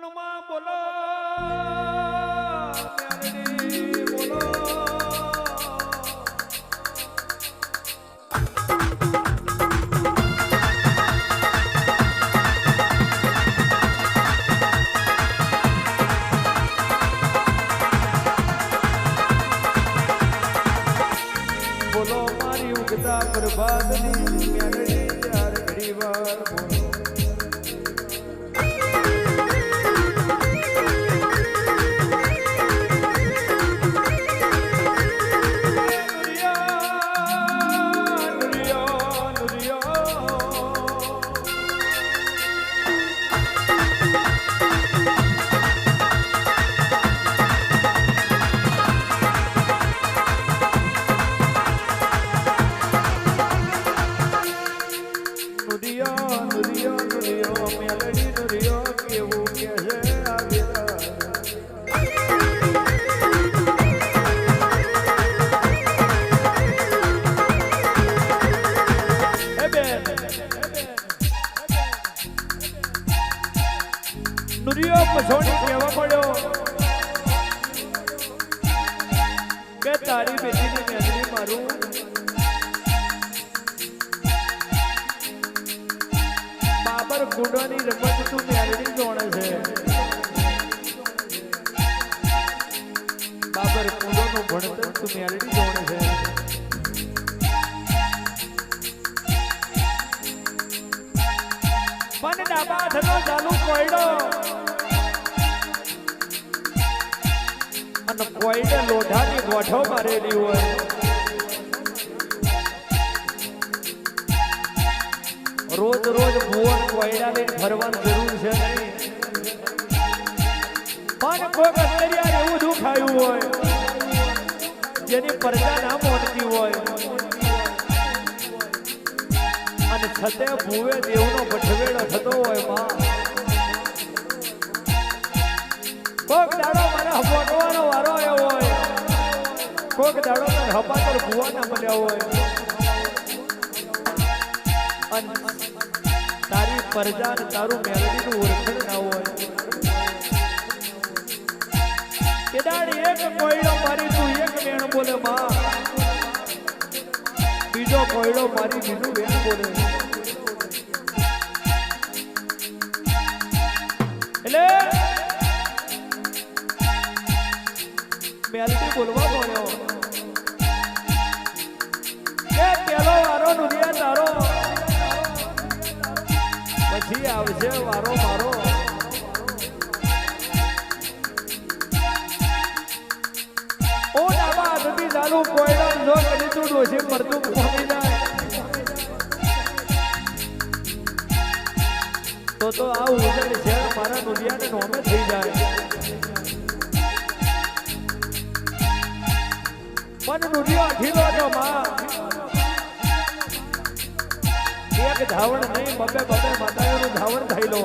મનમાં બોલો મેલડી બોલો બોલો મારી ઉગતા પ્રભાતની મેલડી ત્યાર ઘડી વાર બોલો નુરિયો પછોડી કહેવા પડ્યો. કે તારી બેટીની મેદરી મારું. બાબર ગુડોની રમત તું મેલડી જોણે છે. બાબર ગુડોનું ભણતર તું મેલડી જોણે છે. પણ ડાબા હાથનો ચાલુ કોયડો કોયડે લોઢાની ગોઠો મારેલી હોય. રોજ રોજ ભુવન કોયડા લઈને ફરવાની જરૂર છે નહીં. પણ કોઈક અત્યારે એવું દુખાયું હોય, જેની પ્રજા ના મોનતી હોય. અને છતે ભૂવે દેવનો પઠવેડો થતો હોયમાં. કોક દાડો મને હોય કોક દાડો મને હપાતર ભૂવા ના મળ્યા હોય. અને તારી પરજા ને તારું મેલડીનું ઓળખણ ના હોય. કેદાડી એક કોયડો મારી, તું એક વેણ બોલે, માં. બીજો કોયડો મારી, બીજું વેણ બોલે. તું તો આ ઉજળ શહેર મારા નુલિયાને નોમે થઈ જાય. પણ નુલિયો ધાવણ નહીં, બબે બબે માતાઓનું ધાવણ થયેલો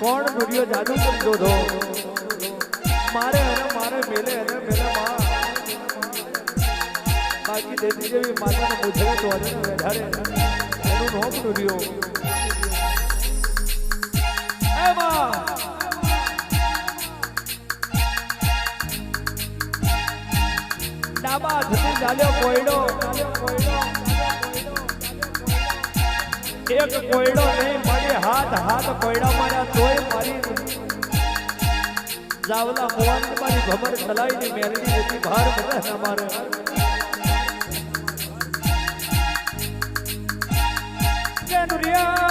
કોણ નુરિયો જાદુ કરી દોધો મારે અને મારે, મેલે અને મેલે, માં. બાકી દેવી જેવી માતાને મુજરે તો અને વધારે એનું નોમ નુરિયો એ માં. ડાબા હાથથી ચાલ્યો કોયડો. એક કોયડો નહીં, મારી હાથ હાથ કોયડા માર્યા તોય મારી જાવલા મોહન મારી ભમર ચલાવીને મેલડી જતી બહાર બધા ના અમારે કેનુરિયા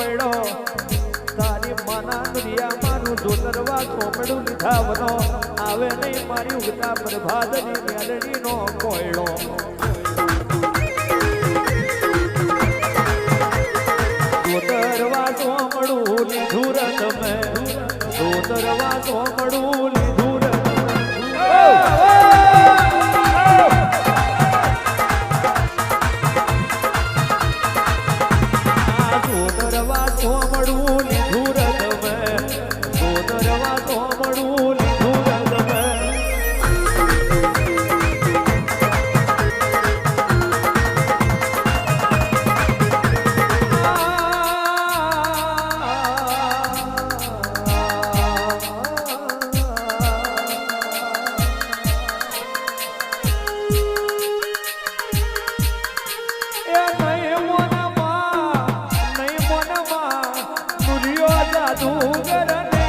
કોયડો. તારી માના દુનિયા માનું જોતરવા ચોપડું લીધા વનો. આવે નહીં મારી ઉગતા પ્રભાતની મેલડીનો કોયડો. જાદુગર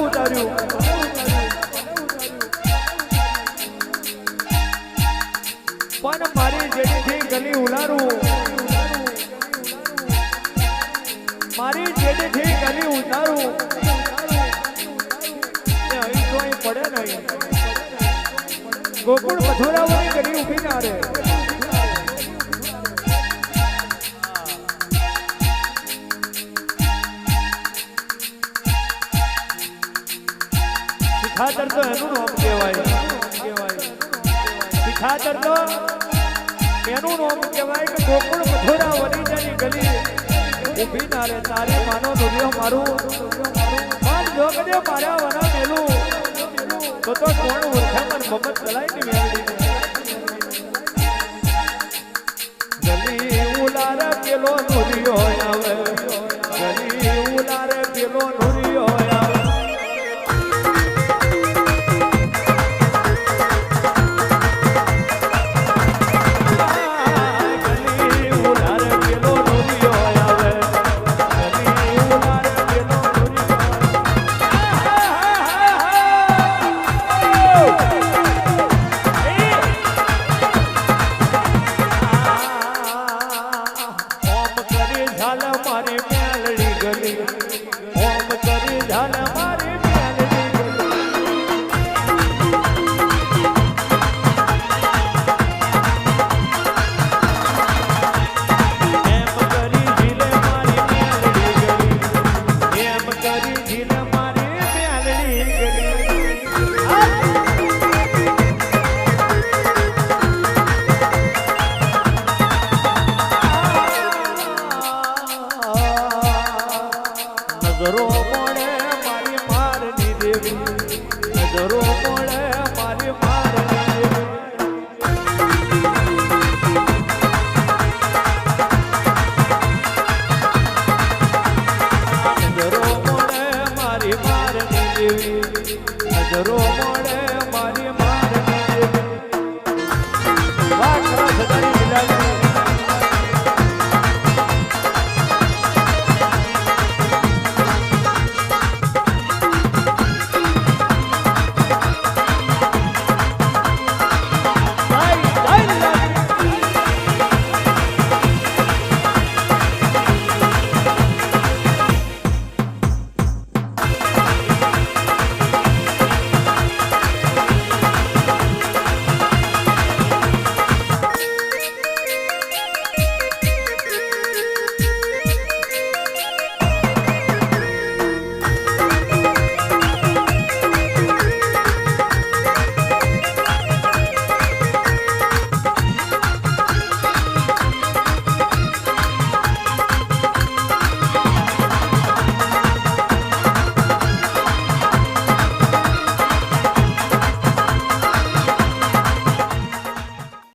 ઉતાર્યું. કે ઉતાર્યું પણ મારી જેડીથી ગલી ઉલારું મારી જેડીથી ગલી ઉતારું અહીં તો પડે નહીં. ગોકુળ મથુરાઓની ગલી ઊભી ના રહે. તીખાતર તો એનું નામ કહેવાય. તીખાતર તો એનું નામ કહેવાય કે ગોકુળ મધુરા વનીજાની ગલી. ઊભી ના રે, તારી માનો દુર્યો મારું. માન જો કદે વના મેલું, તો તો કોણ ઓળખે મન મમત ચલાયની વેલડી ગલી ઉલારે પેલો દુર્યો આવે. ગલી ઉલારે પેલો